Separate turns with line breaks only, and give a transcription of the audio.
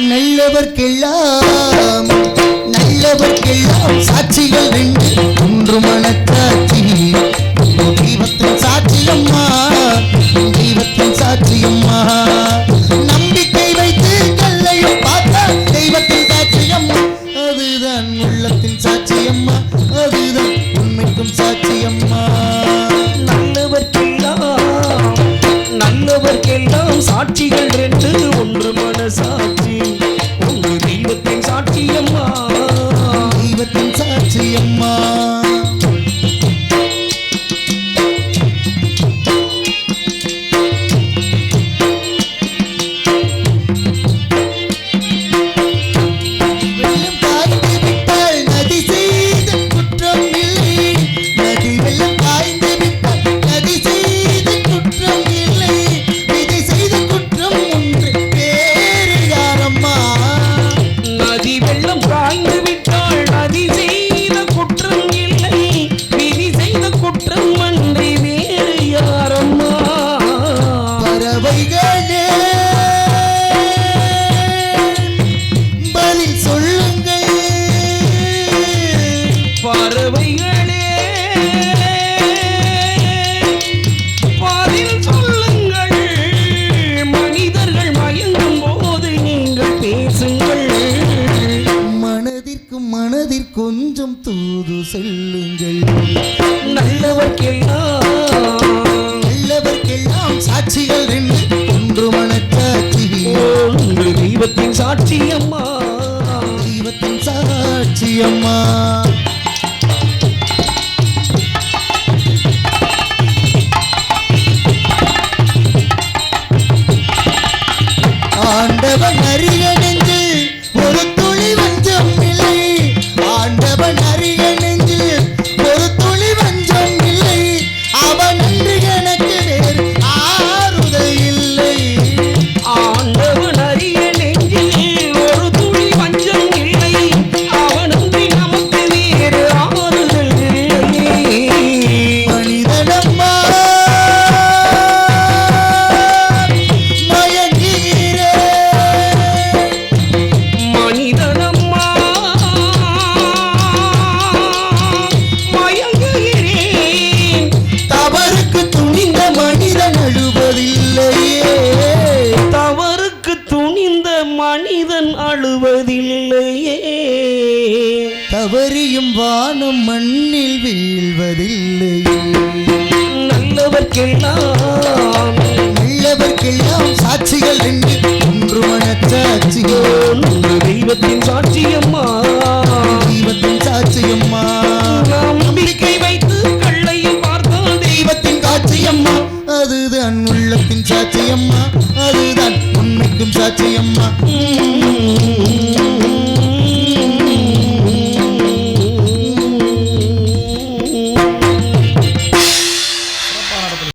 நல்லவர்க்கெல்லாம் நல்லவர்க்கெல்லாம் சாட்சிகள் ரெண்டு. ஒன்று மனச்சாட்சி தெய்வத்தின் சாட்சியம்மா தெய்வத்தின் சாட்சியம்மா நம்பிக்கை வைத்து கல்லையும் பார்த்தா தெய்வத்தின் சாட்சியம்மா அதுதான் உள்ளத்தின் சாட்சியம்மா அதுதான் உண்மைக்கும் சாட்சியம்மா
நல்லவர்க்கெல்லாம் நல்லவர்க்கெல்லாம் சாட்சிகள் ரெண்டு. தெய்வத்தின் சாட்சியம்மா
கொஞ்சம் தூது செல்லுங்கள்.
நல்லவர்க்கெல்லாம்
நல்லவர்க்கெல்லாம் சாட்சிகள் ரெண்டு ஒன்று மனச்சாட்சி.
தெய்வத்தின் சாட்சியம்மா
தெய்வத்தின் சாட்சியம்மா ஆண்டவன் அறிய மனிதன் அழுவதில்லையே தவறியும் வானம் மண்ணில் வீழ்வதில்லையே.
நல்லவர்க்கெல்லாம்
நல்லவர்க்கெல்லாம் சாட்சிகள் ரெண்டு ஒன்று மனச்சாட்சிகள்
தெய்வத்தின் சாட்சியம்மா.
தெய்வத்தின் சாட்சியம்மா.
நம்பிக்கை வைத்து கள்ளையில் பார்த்தால்
தெய்வத்தின் காட்சியம்மா. அதுதான் உள்ளத்தின் சாட்சியம்மா. அதுதான் உண்மைக்கும் சாட்சி